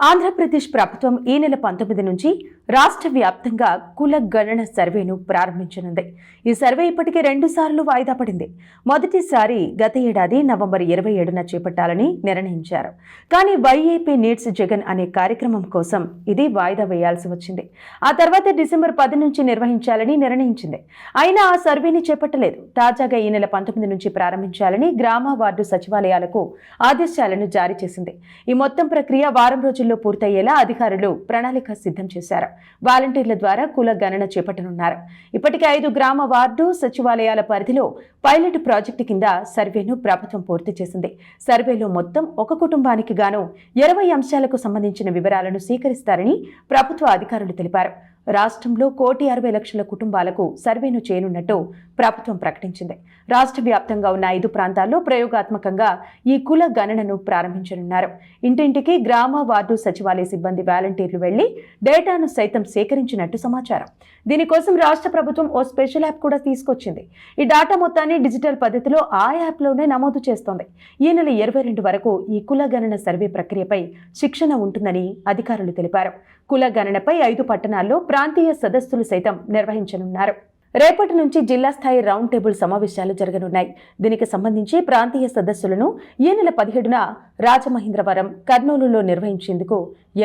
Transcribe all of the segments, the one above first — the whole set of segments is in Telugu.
ఆంధ్రప్రదేశ్ ప్రభుత్వం ఈ నెల పంతొమ్మిది నుంచి రాష్ట్ర వ్యాప్తంగా కుల గణన సర్వేను ప్రారంభించనుంది. ఈ సర్వే ఇప్పటికే రెండు సార్లు వాయిదా పడింది. మొదటిసారి గత ఏడాది నవంబర్ ఇరవై ఏడున చేపట్టాలని నిర్ణయించారు. కానీ వైఏపీ నీడ్స్ జగన్ అనే కార్యక్రమం కోసం ఇది వాయిదా వేయాల్సి వచ్చింది. ఆ తర్వాత డిసెంబర్ పది నుంచి నిర్వహించాలని నిర్ణయించింది. అయినా ఆ సర్వేని చేపట్టలేదు. తాజాగా ఈ నెల పంతొమ్మిది నుంచి ప్రారంభించాలని గ్రామ వార్డు సచివాలయాలకు ఆదేశాలను జారీ చేసింది. ఈ మొత్తం ప్రక్రియ వారం రోజుల్లో పూర్తయ్యేలా అధికారులు ప్రణాళిక సిద్ధం చేశారు. వాలంటీర్ల ద్వారా కుల గణన చేపట్టనున్నారు. ఇప్పటికే ఐదు గ్రామ వార్డు సచివాలయాల పరిధిలో పైలట్ ప్రాజెక్టు కింద సర్వేను ప్రభుత్వం పూర్తి చేసింది. సర్వేలో మొత్తం ఒక కుటుంబానికి గాను ఇరవై అంశాలకు సంబంధించిన వివరాలను సేకరిస్తారని ప్రభుత్వ అధికారులు తెలిపారు. రాష్ట్రంలో కోటి అరవై లక్షల కుటుంబాలకు సర్వేను చేయనున్నట్టు ప్రభుత్వం ప్రకటించింది. రాష్ట్ర వ్యాప్తంగా ఉన్న ఐదు ప్రాంతాల్లో ప్రయోగాత్మకంగా ఈ కుల గణనను ప్రారంభించనున్నారు. ఇంటింటికి గ్రామ వార్డు సచివాలయ సిబ్బంది వాలంటీర్లు వెళ్ళి డేటాను సైతం సేకరించినట్టు సమాచారం. దీనికోసం రాష్ట్ర ప్రభుత్వం ఓ స్పెషల్ యాప్ కూడా తీసుకొచ్చింది. ఈ డేటా మొత్తాన్ని డిజిటల్ పద్ధతిలో ఆ యాప్లోనే నమోదు చేస్తోంది. ఈ నెల ఇరవై రెండు వరకు ఈ కుల గణన సర్వే ప్రక్రియపై శిక్షణ ఉంటుందని అధికారులు తెలిపారు. కుల గణనపై ఐదు పట్టణాల్లో ప్రాంతీయ సదస్సులు సైతం నిర్వహించనున్నారు. రేపటి నుంచి జిల్లా స్థాయి రౌండ్ టేబుల్ సమావేశాలు జరగనున్నాయి. దీనికి సంబంధించి ప్రాంతీయ సదస్సులను ఈ నెల పదిహేడున రాజమహేంద్రవరం కర్నూలులో నిర్వహించేందుకు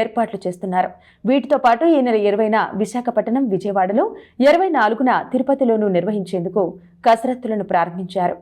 ఏర్పాట్లు చేస్తున్నారు. వీటితో పాటు ఈ నెల ఇరవైన విశాఖపట్నం విజయవాడలో ఇరవై నాలుగున తిరుపతిలోనూ నిర్వహించేందుకు కసరత్తులను ప్రారంభించారు.